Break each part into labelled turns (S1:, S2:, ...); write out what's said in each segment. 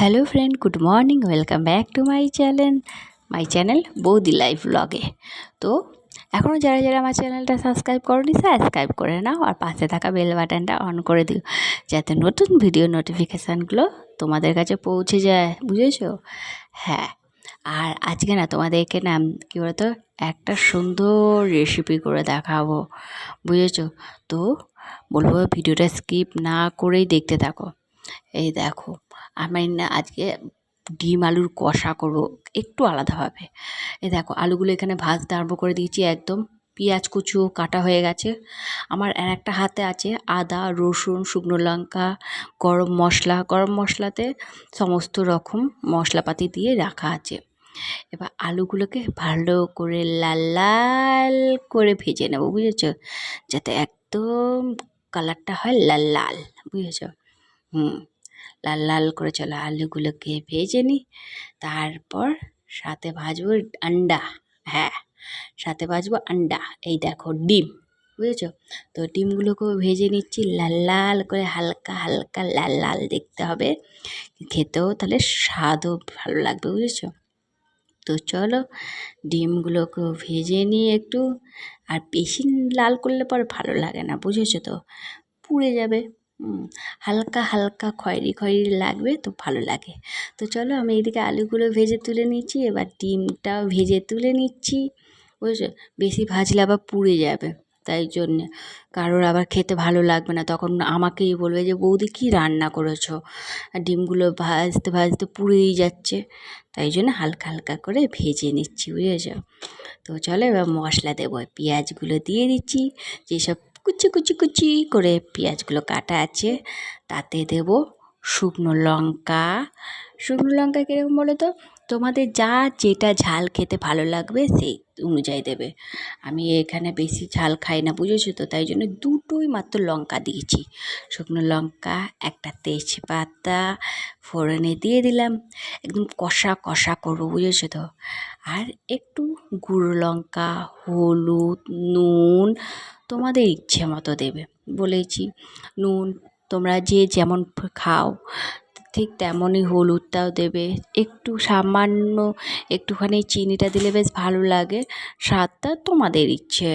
S1: Hello friend good morning welcome back to my channel my channel বৌদি life ব্লগে তো এখনও যারা যারা আমার চ্যানেলটা সাবস্ক্রাইব করনি সাবস্ক্রাইব করে নাও আর পাশে থাকা বেল বাটনটা অন করে দিও, যাতে নতুন ভিডিও নোটিফিকেশানগুলো তোমাদের কাছে পৌঁছে যায়, বুঝেছ? হ্যাঁ আর আজকে না তোমাদেরকে না, কী বলতো, একটা সুন্দর রেসিপি করে দেখাবো, বুঝেছ? তো, বলব ভিডিওটা স্কিপ না করেই দেখতে থাকো। এই দেখো আমি না, আজকে ডিম আলুর কষা করব একটু আলাদাভাবে। এই দেখো, আলুগুলো এখানে ভাজতে আরম্ভ করে দিয়েছি একদম। পেঁয়াজ কুচু কাটা হয়ে গেছে। আমার আর একটা হাতে আছে আদা, রসুন, শুকনো লঙ্কা, গরম মশলা। গরম মশলাতে সমস্ত রকম মশলাপাতি দিয়ে রাখা আছে। এবার আলুগুলোকে ভালো করে লাল লাল করে ভেজে নেব, বুঝেছ? যাতে একদম কালারটা হয় লাল লাল, বুঝেছ? হুম। লাল লাল করে চলো আলুগুলোকে ভেজে নিই। তারপর সাথে ভাজবো আন্ডা। হ্যাঁ সাথে ভাজবো আন্ডা। এই দেখো ডিম, বুঝেছ? তো ডিমগুলোকেও ভেজে নিচ্ছি লাল লাল করে হালকা হালকা লাল লাল দেখতে হবে। খেতেও তাহলে স্বাদও ভালো লাগবে, বুঝেছ? তো চলো ডিমগুলোকেও ভেজে নিই একটু, আর বেশি লাল করলে পরে ভালো লাগে না, বুঝেছ তো? পুড়ে যাবে। হালকা হালকা খয়েরি খয়েরি লাগবে তো ভালো লাগে। তো চলো আমি এদিকে আলুগুলো ভেজে তুলে নিচ্ছি, এবার ডিমটাও ভেজে তুলে নিচ্ছি। বুঝেছ? বেশি ভাজলে আবার পুড়ে যাবে, তাই জন্যে। কারোর আবার খেতে ভালো লাগবে না, তখন আমাকেই বলবে যে, বৌদি, কী রান্না করেছ? আর ডিমগুলো ভাজতে ভাজতে পুড়েই যাচ্ছে। তাই জন্য হালকা হালকা করে ভেজে নিচ্ছি, বুঝেছ? তো চলো এবার মশলা দেবো, পেঁয়াজগুলো দিয়ে দিচ্ছি, যেসব কুচি কুচি কুচি করে পেঁয়াজগুলো কাটা আছে। তাতে দেব শুকনো লঙ্কা। শুকনো লঙ্কা কীরকম বলো তো? তোমাদের যা যেটা ঝাল খেতে ভালো লাগবে সেই অনুযায়ী দেবে। আমি এখানে বেশি ঝাল খাই না, বুঝেছ তো? তাই জন্য দুটোই মাত্র লঙ্কা দিয়েছি। শুকনো লঙ্কা, একটা তেজপাতা, ফোড়নে দিয়ে দিলাম। একদম কষা কষা করব, বুঝেছ তো? আর একটু গুঁড়ো লঙ্কা, হলুদ, নুন তোমাদের ইচ্ছে মতো দেবে। বলেছি, নুন, তোমরা যে যেমন খাও, ঠিক তেমনই হলুদটাও দেবে। একটু সামান্য একটুখানি চিনিটা দিলে বেশ ভালো লাগে। স্বাদটা তোমাদের ইচ্ছে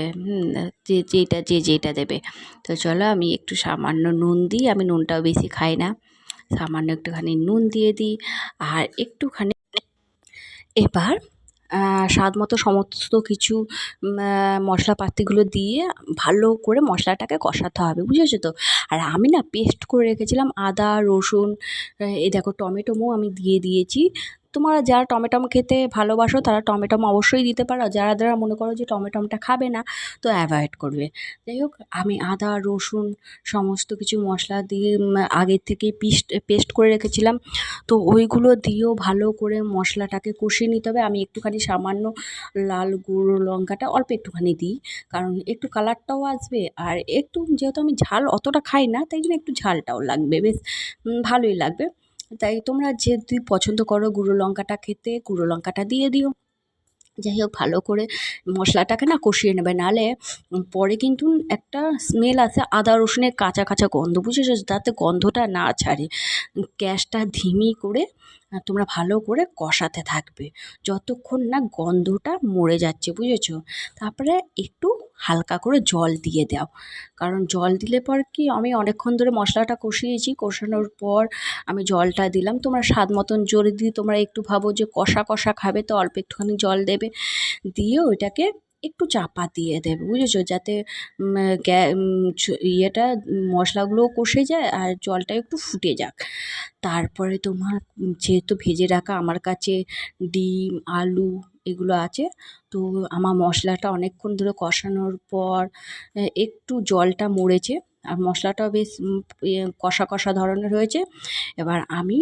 S1: যে যেটা যে যেটা দেবে। তো চলো আমি একটু সামান্য নুন দিই, আমি নুনটাও বেশি খাই না। সামান্য একটুখানি নুন দিয়ে দিই, আর একটুখানি এবার স্বাদ মতো সমস্ত কিছু মশলাপাতিগুলো দিয়ে ভালো করে মশলাটাকে কষাতে হবে, বুঝেছ তো? আর আমি না পেস্ট করে রেখেছিলাম আদা, রসুন এই দেখো টমেটোমও আমি দিয়ে দিয়েছি। তোমরা যারা টমেটম খেতে ভালোবাসো, তারা টমেটম অবশ্যই দিতে পারো। যারা যারা মনে করো যে টমেটমটা খাবে না, তো অ্যাভয়েড করবে। যাই হোক, আমি আদা, রসুন, সমস্ত কিছু মশলা দিয়ে আগের থেকেই পিস্ট, পেস্ট করে রেখেছিলাম। তো ওইগুলো দিয়েও ভালো করে মশলাটাকে কষিয়ে নিতে হবে। আমি একটুখানি সামান্য লাল গুঁড়ো লঙ্কাটা অল্প একটুখানি দিই, কারণ একটু কালারটাও আসবে। আর একটু, যেহেতু আমি ঝাল অতটা খাই না, তাই জন্য একটু ঝালটাও লাগবে। বেশ ভালোই লাগবে। তাই তোমরা যে তুই পছন্দ করো গুঁড়ো লঙ্কাটা খেতে, গুঁড়ো লঙ্কাটা দিয়ে দিও। যাই হোক, ভালো করে মশলাটাকে না কষিয়ে নেবে। নাহলে পরে কিন্তু একটা স্মেল আসে আদা রসুনের কাঁচা কাঁচা গন্ধ, বুঝেছ? যাতে গন্ধটা না ছাড়ে। গ্যাসটা ধিমি করে তোমরা ভালো করে কষাতে থাকবে। যতক্ষণ না গন্ধটা মরে যাচ্ছে, বুঝেছ? তারপরে একটু হালকা করে জল দিয়ে দাও। কারণ জল দিলে পর কি আমি অনেকক্ষণ ধরে মশলাটা কষিয়েছি, কষানোর পর আমি জলটা দিলাম। তোমরা স্বাদ মতন জোরে দিয়ে তোমরা একটু ভাবো যে কষা কষা খাবে তো অল্প একটুখানি জল দেবে। দিয়ে ওইটাকে একটু চাপা দিয়ে দেবে, বুঝেছ? যাতে ইয়েটা, মশলাগুলোও কষে যায় আর জলটা একটু ফুটে যাক। তারপরে তোমার যেহেতু ভেজে রাখা আমার কাছে ডিম, আলু এগুলো আছে। তো আমার মশলাটা অনেকক্ষণ ধরে কষানোর পর একটু জলটা মরেছে। আর মশলাটাও বেশ কষা কষা ধরনের হয়েছে। এবার আমি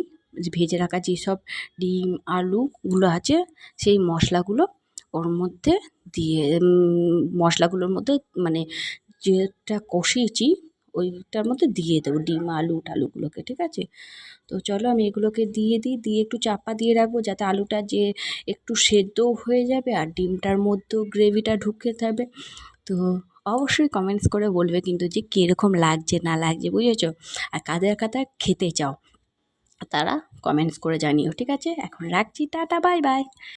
S1: ভেজে রাখা যেসব ডিম আলুগুলো আছে, সেই মশলাগুলো ওর মধ্যে দিয়ে মশলাগুলোর মধ্যে মানে যেটা কষিয়েছি ওইটার মধ্যে দিয়ে দেবো। ডিম, আলু, টালুগুলোকে, ঠিক আছে? তো চলো আমি এগুলোকে দিয়ে দিই, দিয়ে একটু চাপা দিয়ে রাখব যাতে আলুটা যে একটু সেদ্ধও হয়ে যাবে আর ডিমটার মধ্যেও গ্রেভিটা ঢুকে থাকবে তো অবশ্যই কমেন্টস করে বলবে কিন্তু যে কীরকম লাগছে, না লাগছে, বুঝেছ? আর কাদের কাদের খেতে চাও, তারা কমেন্টস করে জানিও, ঠিক আছে? এখন রাখছি, টাটা বাই বাই